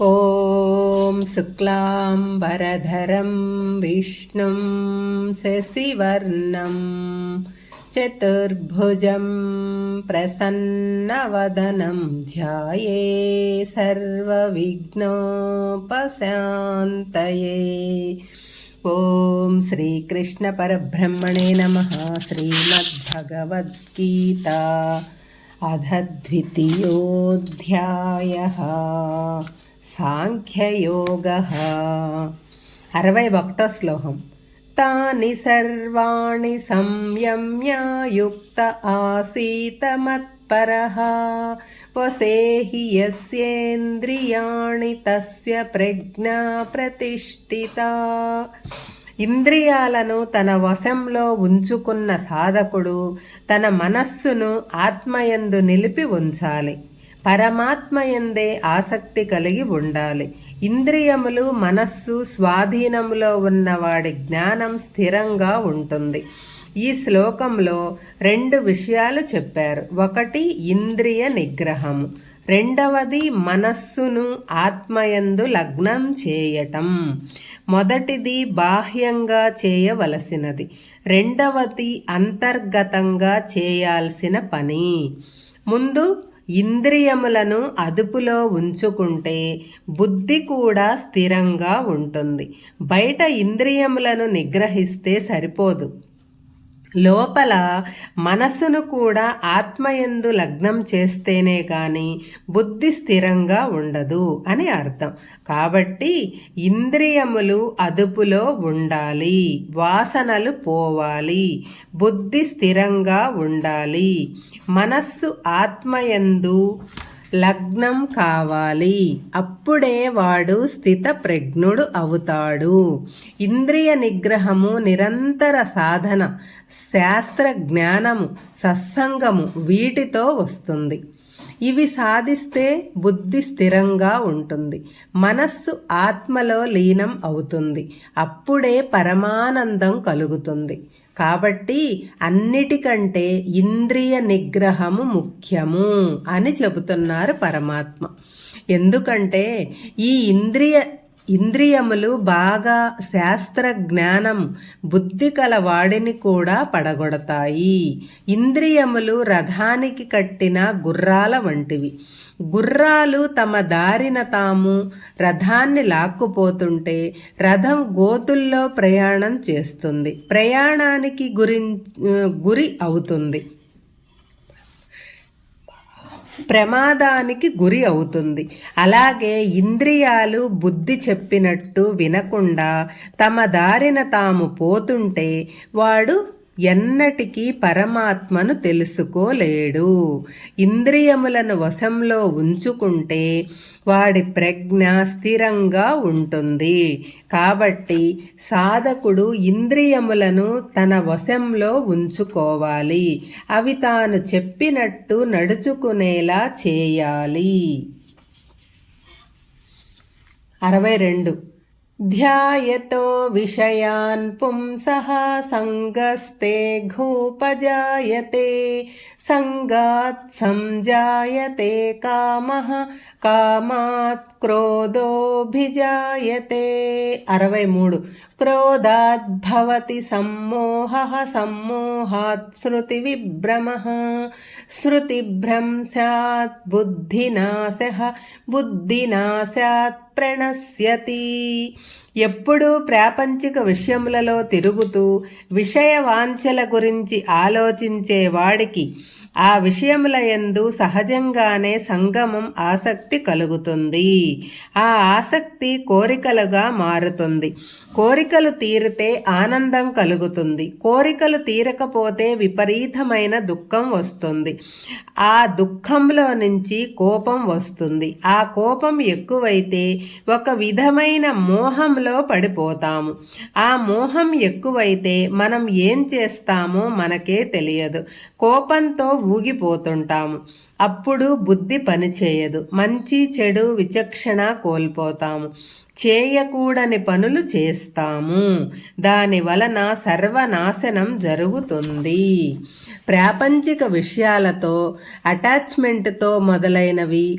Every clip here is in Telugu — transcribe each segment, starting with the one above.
ॐ शुक्लाम्बरधरं विष्णुं शशिवर्णं चतुर्भुजं प्रसन्नवदनं ध्याये सर्वविघ्नोपशान्तये। ॐ श्रीकृष्णपरब्रह्मणे नमः श्रीमद्भगवद्गीता अध द्वितीयोऽध्यायः। సాంఖ్యయోగ. అరవై ఒకటో శ్లోకం. తాని సర్వాణి సంయమ్యాయుక్త ఆసీత మత్పర. వసేహి యస్యేంద్రియాణి తస్య ప్రజ్ఞా ప్రతిష్ఠిత. ఇంద్రియాలను తన వశంలో ఉంచుకున్న సాధకుడు తన మనస్సును ఆత్మయందు నిలిపి ఉంచాలి. పరమాత్మయందే ఆసక్తి కలిగి ఉండాలి. ఇంద్రియములు మనస్సు స్వాధీనములో ఉన్నవాడి జ్ఞానం స్థిరంగా ఉంటుంది. ఈ శ్లోకంలో రెండు విషయాలు చెప్పారు. ఒకటి ఇంద్రియ నిగ్రహము. రెండవది మనస్సును ఆత్మయందు లగ్నం చేయటం. మొదటిది బాహ్యంగా చేయవలసినది. రెండవది అంతర్గతంగా చేయాల్సిన పని. ముందు ఇంద్రియములను అదుపులో ఉంచుకుంటే బుద్ధి కూడా స్థిరంగా ఉంటుంది. బయట ఇంద్రియములను నిగ్రహిస్తే సరిపోదు. లోపల మనస్సును కూడా ఆత్మయందు లగ్నం చేస్తేనే గాని బుద్ధి స్థిరంగా ఉండదు అని అర్థం. కాబట్టి ఇంద్రియములు అదుపులో ఉండాలి వాసనలు పోవాలి బుద్ధి స్థిరంగా ఉండాలి. మనస్సు ఆత్మయందు లగ్నం కావాలి. అప్పుడే వాడు స్థిత ప్రజ్ఞుడు అవుతాడు. ఇంద్రియ నిగ్రహము నిరంతర సాధన శాస్త్ర జ్ఞానము సత్సంగము వీటితో వస్తుంది. ఇవి సాధిస్తే బుద్ధి స్థిరంగా ఉంటుంది. మనస్సు ఆత్మలో లీనం అవుతుంది. అప్పుడే పరమానందం కలుగుతుంది. కాబట్టి అన్నిటికంటే ఇంద్రియ నిగ్రహము ముఖ్యము అని చెబుతున్నారు పరమాత్మ. ఎందుకంటే ఈ ఇంద్రియ ఇంద్రియములు బాగా శాస్త్ర జ్ఞానం బుద్ధి కల వాడిని కూడా పడగొడతాయి. ఇంద్రియములు రథానికి కట్టిన గుర్రాల వంటివి. గుర్రాలు తమ దారిన తాము రథాన్ని లాక్కుపోతుంటే రథం గోతుల్లో ప్రయాణం చేస్తుంది. ప్రయాణానికి గురి గురి అవుతుంది. ప్రమాదానికి గురి అవుతుంది. అలాగే ఇంద్రియాలు బుద్ధి చెప్పినట్టు వినకుండా తమ దారిన తాము పోతుంటే వాడు ఎన్నటికీ పరమాత్మను తెలుసుకోలేడు. ఇంద్రియములను వశంలో ఉంచుకుంటే వాడి ప్రజ్ఞ స్థిరంగా ఉంటుంది. కాబట్టి సాధకుడు ఇంద్రియములను తన వశంలో ఉంచుకోవాలి. అవి తాను చెప్పినట్టు నడుచుకునేలా చేయాలి. అరవై రెండు ध्यायतो विषयान् पुंसः सङ्गस्ते घूपजायते। सङ्गात् सञ्जायते कामः కామాత్ క్రోధోభిజాయతే అరవై మూడు క్రోధాద్భవతి సమ్మోహ సమ్మోహాత్ స్మృతి విభ్రమ స్మృతిభ్రంశాత్ బుద్ధినాశ బుద్ధినాశాత్ ప్రణశ్యతి ఎప్పుడూ ప్రాపంచిక విషయములలో తిరుగుతూ విషయ వాంఛల గురించి ఆలోచించే వాడికి ఆ విషయముల ఎందు సహజంగానే సంగమం ఆసక్తి కలుగుతుంది. ఆ ఆసక్తి కోరికలుగా మారుతుంది. కోరికలు తీరితే ఆనందం కలుగుతుంది. కోరికలు తీరకపోతే విపరీతమైన దుఃఖం వస్తుంది. ఆ దుఃఖంలో నుంచి కోపం వస్తుంది. ఆ కోపం ఎక్కువైతే ఒక విధమైన మోహంలో పడిపోతాము. ఆ మోహం ఎక్కువైతే మనం ఏం చేస్తామో మనకే తెలియదు. కోపంతో ఊగిపోతుంటాము. అప్పుడు బుద్ధి పనిచేయదు. మంచి చెడు విచక్షణ కోల్పోతాము. చేయకూడని పనులు చేస్తాము. దాని వలన సర్వనాశనం జరుగుతుంది. ప్రాపంచిక విషయాలతో అటాచ్మెంట్తో మొదలైనవి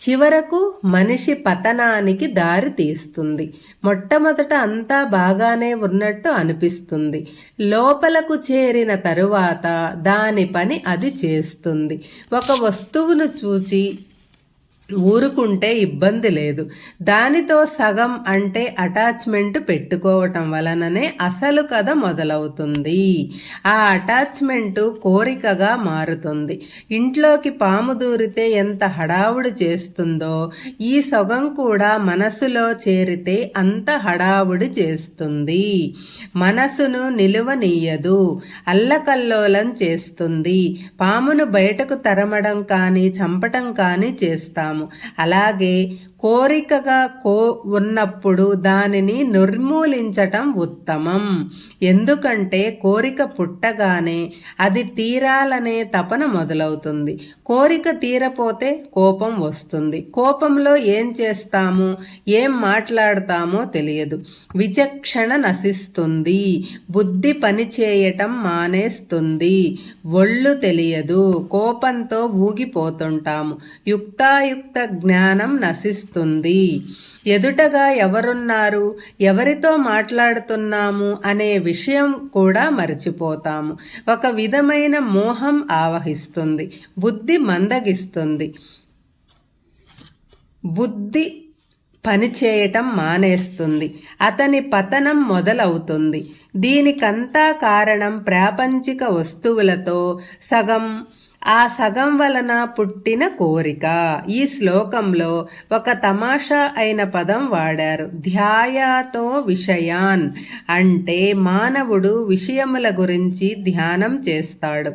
చివరకు మనిషి పతనానికి దారి తీస్తుంది. మొట్టమొదట అంతా బాగానే ఉన్నట్టు అనిపిస్తుంది. లోపలకు చేరిన తరువాత దాని పని అది చేస్తుంది. ఒక వస్తువును చూచి ఊరుకుంటే ఇబ్బంది లేదు. దానితో సగం అంటే అటాచ్మెంట్ పెట్టుకోవటం వలననే అసలు కథ మొదలవుతుంది. ఆ అటాచ్మెంట్ కోరికగా మారుతుంది. ఇంట్లోకి పాము దూరితే ఎంత హడావుడి చేస్తుందో ఈ సగం కూడా మనసులో చేరితే అంత హడావుడి చేస్తుంది. మనసును నిలువనీయదు అల్లకల్లోలం చేస్తుంది. పామును బయటకు తరమడం కానీ చంపటం కానీ చేస్తాము. అలాగే కోరికగా కో ఉన్నప్పుడు దానిని నిర్మూలించటం ఉత్తమం. ఎందుకంటే కోరిక పుట్టగానే అది తీరాలనే తపన మొదలవుతుంది. కోరిక తీరపోతే కోపం వస్తుంది. కోపంలో ఏం చేస్తాము? ఏం మాట్లాడతామో తెలియదు. విచక్షణ నశిస్తుంది. బుద్ధి పనిచేయటం మానేస్తుంది. ఒళ్ళు తెలియదు. కోపంతో ఊగిపోతుంటాము. యుక్తాయుక్త జ్ఞానం నశిస్తుంది. వస్తుంది ఎదుటగా ఎవరున్నారు? ఎవరితో మాట్లాడుతున్నాము అనే విషయం కూడా మర్చిపోతాము. ఒక విధమైన మోహం ఆవహిస్తుంది. బుద్ధి మందగిస్తుంది. బుద్ధి పనిచేయటం మానేస్తుంది. అతని పతనం మొదలవుతుంది. దీనికంతా కారణం ప్రాపంచిక వస్తువులతో సగం ఆ సగం వలన పుట్టిన కోరిక. ఈ శ్లోకంలో ఒక తమాషా అయిన పదం వాడారు. ధ్యాయాతో విషయాన్. అంటే మానవుడు విషయముల గురించి ధ్యానం చేస్తాడు.